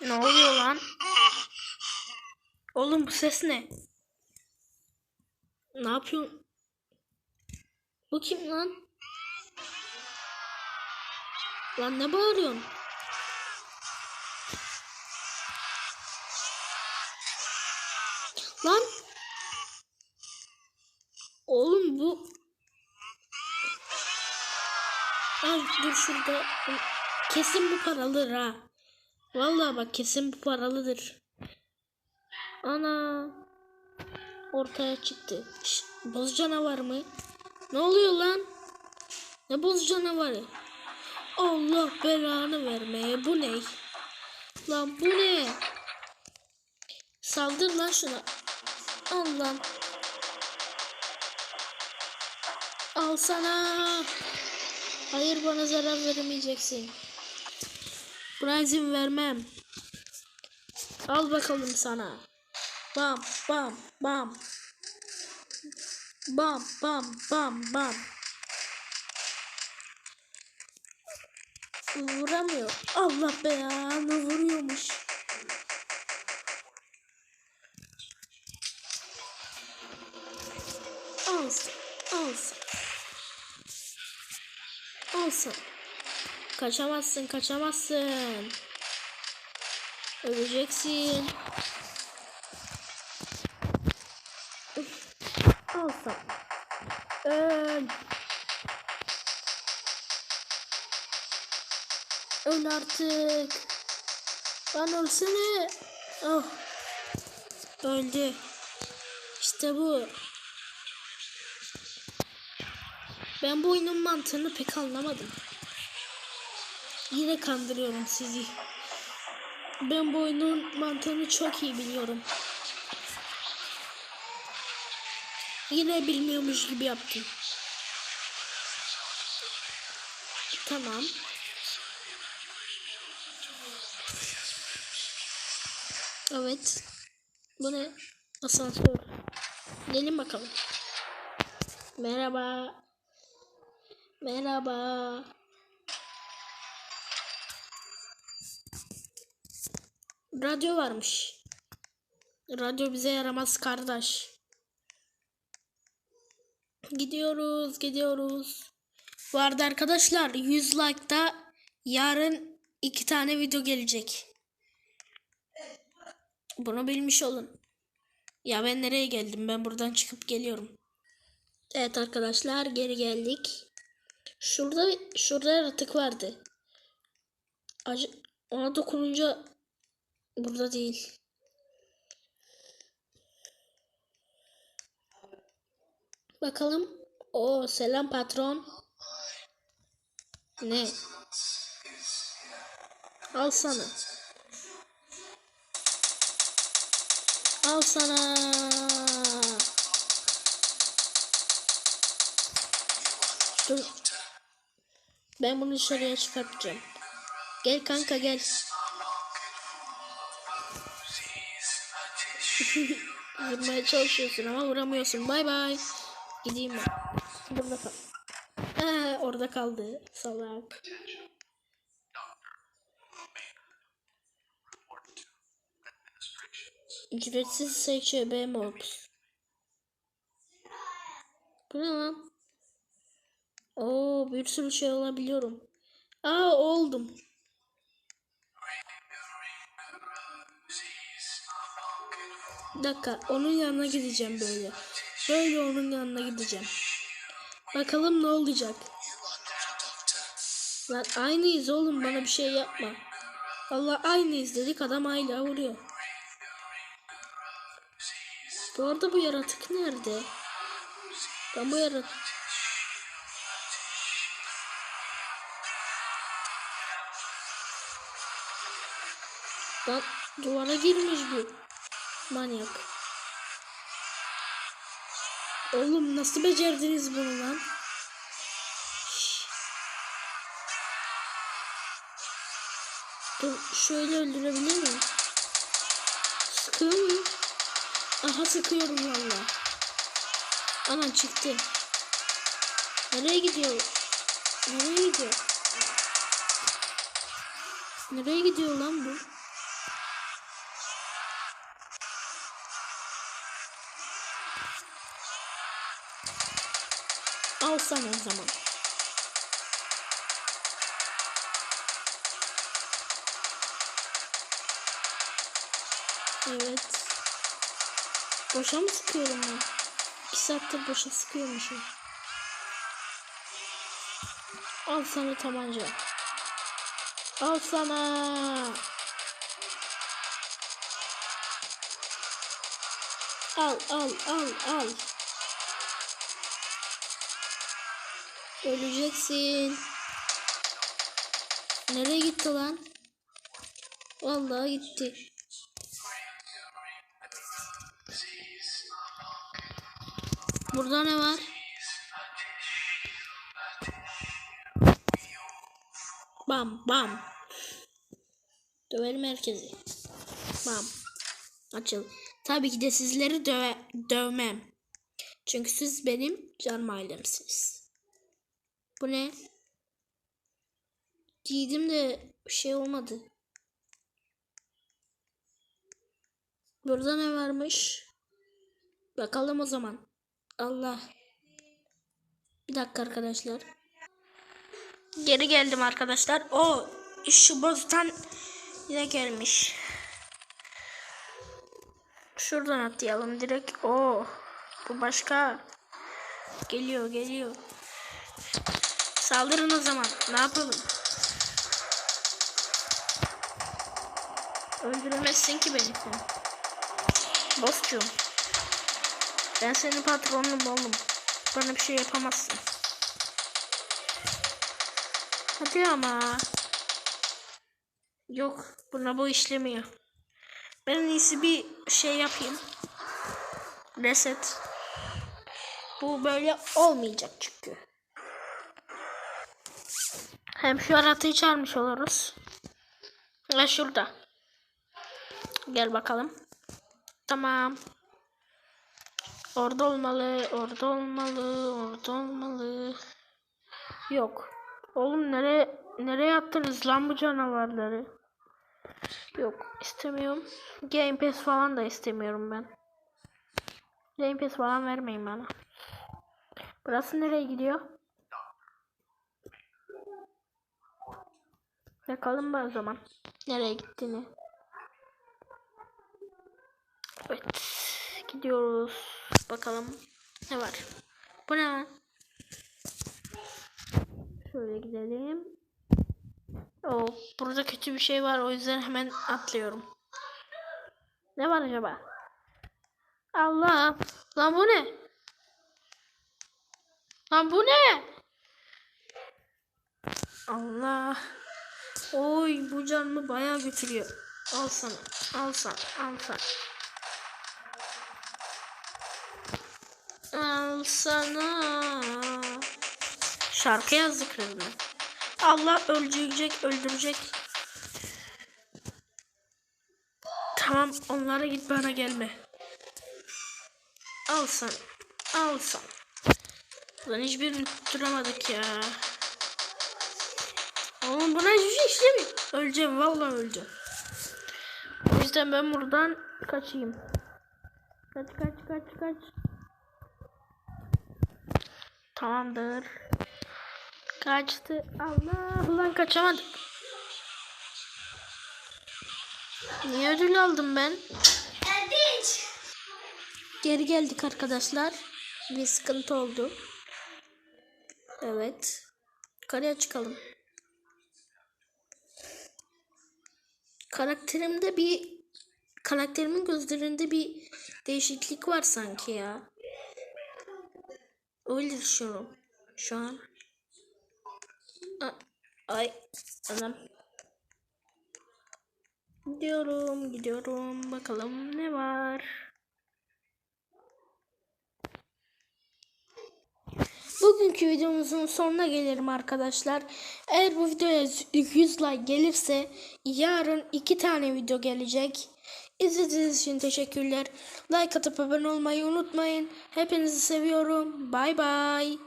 Ne oluyor lan? Oğlum bu ses ne? Ne yapıyorsun? Bu kim lan? Lan ne bağırıyorsun? Lan Oğlum bu Ay dur şurada Kesin bu paralıdır ha Vallahi bak kesin bu paralıdır Ana Ortaya çıktı Şş, Boz canavar mı? Ne oluyor lan? Ne boz canavarı? Allah belanı vermeye bu ne? Lan bu ne? Saldır lan şuna. Al lan. Al sana. Hayır bana zarar veremeyeceksin. Buna izin vermem. Al bakalım sana. Bam bam bam. Bam bam bam bam. Vuramıyor. Allah belanı vuruyormuş. Al sen, al sen. Al sen. Kaçamazsın, kaçamazsın. Öleceksin. Üf, Al sen. Öl. Öl artık. Lan ölsene. Oh. Öldü. İşte bu. Ben bu oyunun mantığını pek anlamadım. Yine kandırıyorum sizi. Ben bu oyunun mantığını çok iyi biliyorum. Yine bilmiyormuş gibi yaptım. Tamam. Evet. Bu ne? Asansör. Gelin bakalım. Merhaba. Merhaba. Radyo varmış. Radyo bize yaramaz kardeş. Gidiyoruz, gidiyoruz. Bu arada arkadaşlar 100 like'da yarın iki tane video gelecek. Bunu bilmiş olun. Ya ben nereye geldim? Ben buradan çıkıp geliyorum. Evet arkadaşlar geri geldik. Şurada şurada yaratık vardı. Acı, ona dokununca burada değil. Bakalım. O selam patron. Ne? Al sana. Al sana. Dur. Ben bunu dışarıya çıkartacağım. Gel kanka gel. Vurmaya çalışıyorsun ama vuramıyorsun. Bay bay. Gideyim ben. Burada kal. Ee, orada kaldı. Salak. Ücretsiz SÇB Mobs. Bu ne lan? Oo bir sürü şey alabiliyorum. Aa oldum. Bir dakika onun yanına gideceğim böyle. Böyle onun yanına gideceğim. Bakalım ne olacak. Lan aynıyız oğlum bana bir şey yapma. Allah aynıyız dedik adam hala vuruyor. Bu arada bu yaratık nerede? Ben bu yaratık... Lan duvara girmiş bu. Manyak. Oğlum nasıl becerdiniz bunu lan? Şş. Dur şöyle öldürebilir miyim? Sıkıyor muyum? Aha sıkıyorum valla. Anan çıktı. Nereye gidiyor? Nereye gidiyor? Nereye gidiyor lan bu? Al sana o zaman. Evet. Boşa mı sıkıyorum ben? İki saattir boşa sıkıyormuşum. Al sana tabanca. Al sana. Al al al al. Öleceksin. Nereye gitti lan? Vallahi gitti. Burada ne var? Bam bam. Döverim herkesi. Bam. Açıl. Tabii ki de sizleri döve, dövmem. Çünkü siz benim canım ailemsiniz. Bu ne? Giydim de şey olmadı. Burada ne varmış? Bakalım o zaman. Allah. Bir dakika arkadaşlar. Geri geldim arkadaşlar. O şu bozdan yine gelmiş. Şuradan atlayalım direkt. O bu başka. Geliyor geliyor. Saldırın o zaman. Ne yapalım? Öldüremezsin ki beni sen. Bosscuğum. Ben senin patronunum oğlum. Bana bir şey yapamazsın. Hadi ama. Yok buna bu işlemiyor. Ben en iyisi bir şey yapayım. Reset. Bu böyle olmayacak çünkü. Hem şu aratıyı çağırmış oluruz. Ve şurada. Gel bakalım. Tamam. Orada olmalı, orada olmalı, orada olmalı. Yok. Oğlum nereye nereye attınız lan bu canavarları? Yok istemiyorum. Game Pass falan da istemiyorum ben. Game Pass falan vermeyin bana. Burası nereye gidiyor? Bakalım ben o zaman. Nereye gittiğini. Evet. Gidiyoruz. Bakalım. Ne var? Bu ne? Şöyle gidelim. Oo, burada kötü bir şey var. O yüzden hemen atlıyorum. Ne var acaba? Allah. Lan bu ne? Lan bu ne? Allah. Oy bu canımı bayağı götürüyor. Al sana. Al sana. Al sana. Al sana. Şarkı yazdık resmen. Allah öldürecek, öldürecek. Tamam, onlara git bana gelme. Al sana. Al sana. Lan hiçbirini tutturamadık ya. İşlemiyor. Öleceğim, vallahi öleceğim. O yüzden ben buradan kaçayım. Kaç, kaç, kaç, kaç. Tamamdır. Kaçtı. Allah ulan kaçamadım. Niye ödül aldım ben? Geri geldik arkadaşlar. Bir sıkıntı oldu. Evet. Yukarıya çıkalım. Karakterimde bir karakterimin gözlerinde bir değişiklik var sanki ya. Öyle düşünüyorum şu an. A- Ay anam. Gidiyorum gidiyorum bakalım ne var. Bugünkü videomuzun sonuna gelirim arkadaşlar. Eğer bu videoya 100 like gelirse yarın iki tane video gelecek. İzlediğiniz için teşekkürler. Like atıp abone olmayı unutmayın. Hepinizi seviyorum. Bay bay.